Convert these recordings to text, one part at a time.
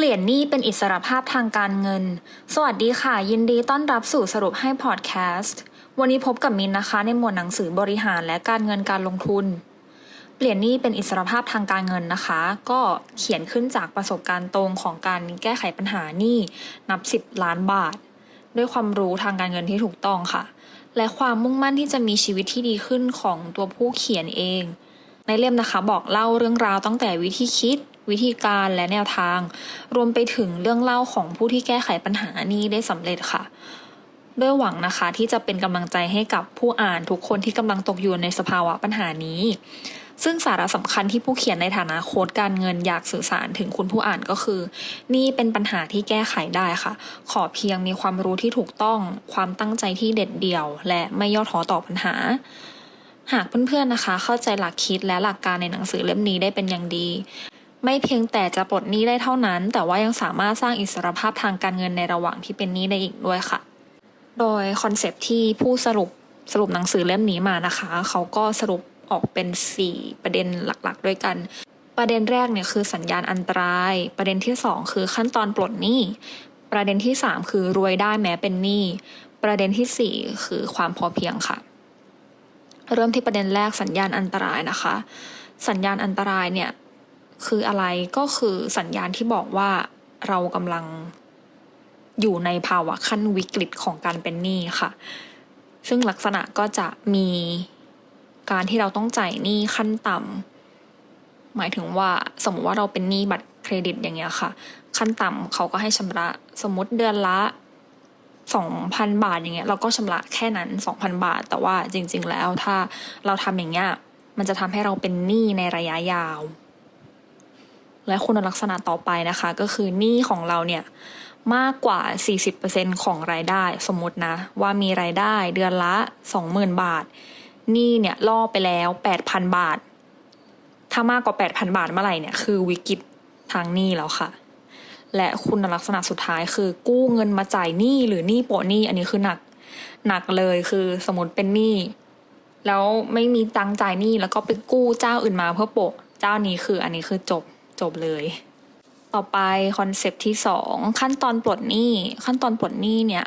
เปลี่ยนหนี้เป็นอิสรภาพทางการเงิน สวัสดีค่ะ ยินดีต้อนรับสู่สรุปให้พอดแคสต์ วันนี้พบกับมินนะคะ ในหมวดหนังสือบริหารและการเงินการลงทุน เปลี่ยนหนี้เป็นอิสรภาพทางการเงินนะคะ ก็เขียนขึ้นจากประสบการณ์ตรงของการแก้ไขปัญหาหนี้นับ 10 ล้านบาท ด้วยความรู้ทางการเงินที่ถูกต้องค่ะ และความมุ่งมั่นที่จะมีชีวิตที่ดีขึ้นของตัวผู้เขียนเอง ในเล่มนะคะบอกเล่าเรื่องราวตั้งแต่วิธีคิด วิธีการและแนวทาง รวมไปถึงเรื่องเล่าของผู้ที่แก้ไขปัญหานี้ได้สำเร็จค่ะด้วยหวังนะคะที่จะเป็นกำลังใจให้กับผู้อ่านทุกคนที่กำลังตกอยู่ในสภาวะปัญหานี้ ซึ่งสาระสำคัญที่ผู้เขียนในฐานะโค้ดการเงินอยากสื่อสารถึงคุณผู้อ่านก็คือ นี่เป็นปัญหาที่แก้ไขได้ค่ะ ขอเพียงมีความรู้ที่ถูกต้องความตั้งใจที่เด็ดเดี่ยว และไม่ย่อท้อต่อปัญหา หากเพื่อนๆนะคะ เข้าใจหลักคิดและหลักการในหนังสือเล่มนี้ได้เป็นอย่างดี ไม่เพียงแต่จะปลดหนี้ได้เท่านั้น แต่ว่ายังสามารถสร้างอิสรภาพทางการเงินในระหว่างที่เป็นหนี้ได้อีกด้วยค่ะ โดยคอนเซปที่ผู้สรุปสรุปหนังสือเล่มนี้มานะคะ เขาก็สรุปออกเป็น 4 ประเด็นหลักๆ ด้วยกัน ประเด็นแรกเนี่ยคือสัญญาณอันตราย ประเด็นที่ 2 คือขั้นตอนปลดหนี้ ประเด็นที่ 3 คือรวยได้แม้เป็นหนี้ ประเด็นทีสี่4 คือความพอเพียงค่ะ เริ่มที่ประเด็นแรกสัญญาณอันตรายนะคะ สัญญาณอันตรายเนี่ย คืออะไรก็คือสัญญาณที่บอกว่าเรากำลังอยู่ในภาวะขั้นวิกฤตของการเป็นหนี้ค่ะ ซึ่งลักษณะก็จะมีการที่เราต้องจ่ายหนี้ขั้นต่ำหมายถึงว่าสมมติว่าเราเป็นหนี้บัตรเครดิตอย่างเงี้ยค่ะ ขั้นต่ำเขาก็ให้ชำระสมมติเดือนละสองพันบาทอย่างเงี้ยเราก็ชำระแค่นั้นสองพันบาท แต่ว่าจริง ๆ แล้วถ้าเราทำอย่างเงี้ยมันจะทำให้เราเป็นหนี้ในระยะยาว และคุณลักษณะต่อไปนะคะ ก็คือหนี้ของเราเนี่ยมากกว่า 40%ของรายได้สมมตินะ ว่ามีรายได้เดือนละ 20,000 บาทหนี้เนี่ยล่อไปแล้ว 8,000 บาท ถ้ามากกว่า 8,000 บาทเมื่อไหร่เนี่ยคือวิกฤตทางหนี้แล้วค่ะ และคุณลักษณะสุดท้ายคือกู้เงินมาจ่ายหนี้หรือหนี้โปะหนี้อันนี้คือหนักหนักเลยคือสมมติเป็นหนี้แล้วไม่มีตังค์จ่ายหนี้แล้วก็ไปกู้เจ้าอื่นมาเพื่อโปะเจ้านี้คืออันนี้คือจบ จบเลย ต่อไปคอนเซปต์ที่สองขั้นตอนปลดหนี้ ขั้นตอนปลดหนี้เนี่ย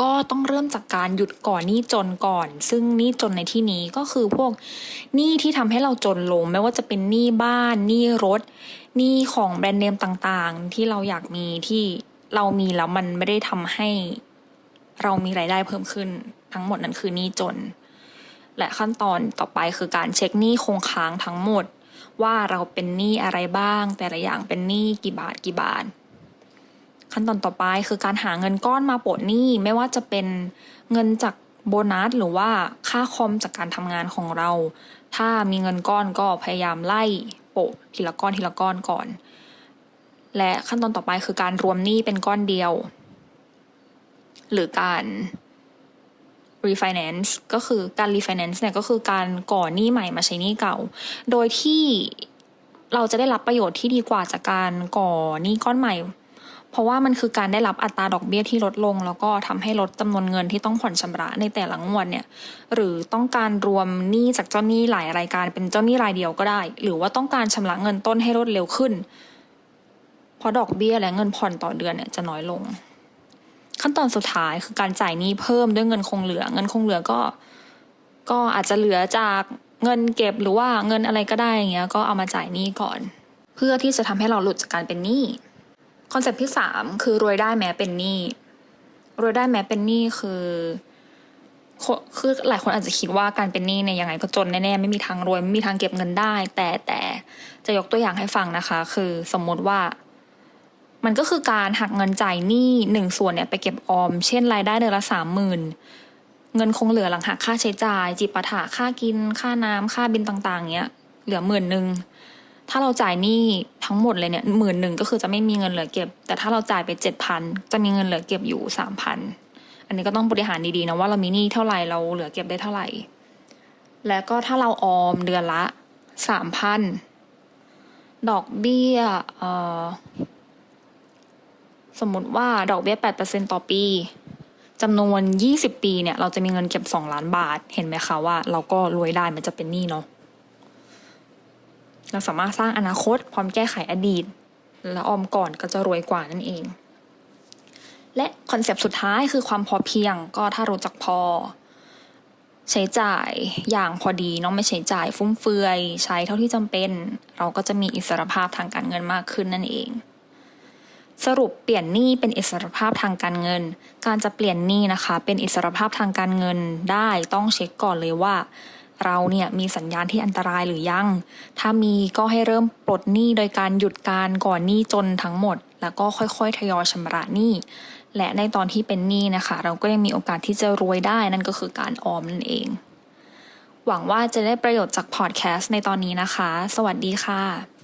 ก็ต้องเริ่มจากการหยุดก่อนหนี้จนก่อน ซึ่งหนี้จนในที่นี้ก็คือพวกหนี้ที่ทำให้เราจนลง ไม่ว่าจะเป็นหนี้บ้านหนี้รถหนี้ของแบรนด์เนมต่างๆ ที่เราอยากมีที่เรามีแล้วมันไม่ได้ทำให้ เรามีรายได้เพิ่มขึ้น ทั้งหมดนั้นคือหนี้จน และขั้นตอนต่อไปคือการเช็คหนี้คงค้างทั้งหมด ว่าเราเป็นหนี้อะไรบ้าง แต่ละอย่างเป็นหนี้กี่บาทกี่บาท ขั้นตอนต่อไปคือการหาเงินก้อนมาโปะหนี้ไม่ว่าจะเป็นเงินจากโบนัสหรือว่าค่าคอมจากการทำงานของเรา ถ้ามีเงินก้อนก็พยายามไล่โปะทีละก้อนทีละก้อนก่อน และขั้นตอนต่อไปคือการรวมหนี้เป็นก้อนเดียว หรือการ refinance ก็คือการ refinance เนี่ยก็คือการก่อหนี้ใหม่มาใช้หนี้เก่า โดยที่เราจะได้รับประโยชน์ที่ดีกว่าจากการก่อหนี้ก้อนใหม่ เพราะว่ามันคือการได้รับอัตราดอกเบี้ยที่ลดลง แล้วก็ทำให้ลดจำนวนเงินที่ต้องผ่อนชำระในแต่ละงวดเนี่ย หรือต้องการรวมหนี้จากเจ้าหนี้หลายรายการเป็นเจ้าหนี้รายเดียวก็ได้ หรือว่าต้องการชำระเงินต้นให้รวดเร็วขึ้น เพราะดอกเบี้ยและเงินผ่อนต่อเดือนเนี่ยจะน้อยลง ขั้นตอนสุดท้ายคือการจ่ายหนี้เพิ่มด้วยเงินคงเหลือ เงินคงเหลือก็ ก็อาจจะเหลือจากเงินเก็บหรือว่าเงินอะไรก็ได้อย่างเงี้ยก็เอามาจ่ายหนี้ก่อน เพื่อที่จะทำให้เราหลุดจากการเป็นหนี้คอนเซ็ปต์ที่สามคือรวยได้แม้เป็นหนี้รวยได้แม้เป็นหนี้คือคือหลายคนอาจจะคิดว่าการเป็นหนี้เนี่ยยังไงก็จนแน่ๆไม่มีทางรวยไม่มีทางเก็บเงินได้ แต่แต่จะยกตัวอย่างให้ฟังนะคะ คือสมมติว่า มันก็คือการหักเงินจ่ายหนี้หนึ่งส่วนเนี่ยไปเก็บออม เช่นรายได้เดือนละสามหมื่นเงินคงเหลือหลังหักค่าใช้จ่าย จิปาถะค่ากิน ค่าน้ำค่าบินต่างๆเนี้ยเหลือหมื่นหนึ่งถ้าเราจ่ายหนี้ทั้งหมดเลยเนี่ยหมื่นหนึ่งก็คือจะไม่มีเงินเหลือเก็บ แต่ถ้าเราจ่ายไปเจ็ดพันจะมีเงินเหลือเก็บอยู่สามพันอันนี้ก็ต้องบริหารดีๆนะว่าเรามีหนี้เท่าไหร่เราเหลือเก็บได้เท่าไหร่ แล้วก็ถ้าเราออมเดือนละสามพันดอกเบี้ยเอ่อ สมมติว่าดอกเบี้ย 8%ต่อปีจำนวน 20 ปีเนี่ย เราจะมีเงินเก็บ 2 ล้านบาท เห็นไหมคะว่าเราก็รวยได้มันจะเป็นหนี้เนาะ เราสามารถสร้างอนาคตพร้อมแก้ไขอดีต และออมก่อนก็จะรวยกว่านั่นเอง และคอนเซปต์สุดท้ายคือความพอเพียงก็ถ้ารู้จักพอ ใช้จ่ายอย่างพอดีเน้องไม่ใช้จ่ายฟุ่มเฟือย ใช้เท่าที่จำเป็น เราก็จะมีอิสรภาพทางการเงินมากขึ้นนั่นเอง สรุปเปลี่ยนหนี้เป็นอิสรภาพทางการเงิน การจะเปลี่ยนหนี้นะคะ เป็นอิสรภาพทางการเงินได้ต้องเช็คก่อนเลยว่า เราเนี่ยมีสัญญาณที่อันตรายหรือยัง ถ้ามีก็ให้เริ่มปลดหนี้โดยการหยุดการก่อนหนี้จนทั้งหมด แล้วก็ค่อยๆทยอยชำระหนี้และในตอนที่เป็นหนี้นะคะ เราก็ยังมีโอกาสที่จะรวยได้นั่นก็คือการออมนั่นเอง หวังว่าจะได้ประโยชน์จากพอดแคสต์ในตอนนี้นะคะ สวัสดีค่ะ